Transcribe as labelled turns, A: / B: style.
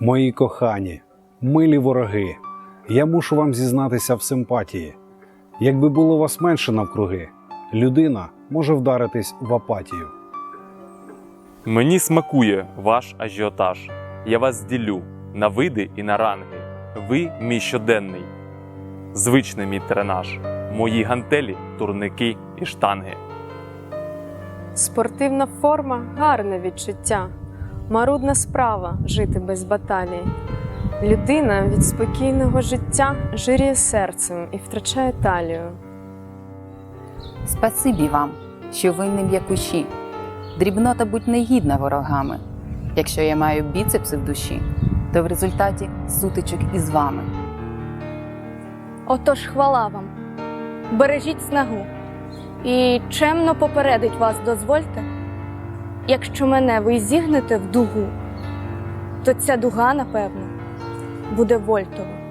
A: Мої кохані, милі вороги, я мушу вам зізнатися в симпатії. Якби було вас менше навкруги, людина може вдаритись в апатію.
B: Мені смакує ваш ажіотаж. Я вас ділю на види і на ранги. Ви мій щоденний, звичний мій тренаж, мої гантелі, турники і штанги.
C: Спортивна форма гарне відчуття. Марудна справа жити без баталій. Людина від спокійного життя жиріє серцем і втрачає талію.
D: Спасибі вам, що ви не м'якуші. Дрібнота будь негідна ворогами. Якщо я маю біцепси в душі, то в результаті сутичок із вами.
E: Отож, хвала вам, бережіть снагу і чемно попередить вас дозвольте. Якщо мене ви зігнете в дугу, то ця дуга, напевно, буде вольтова.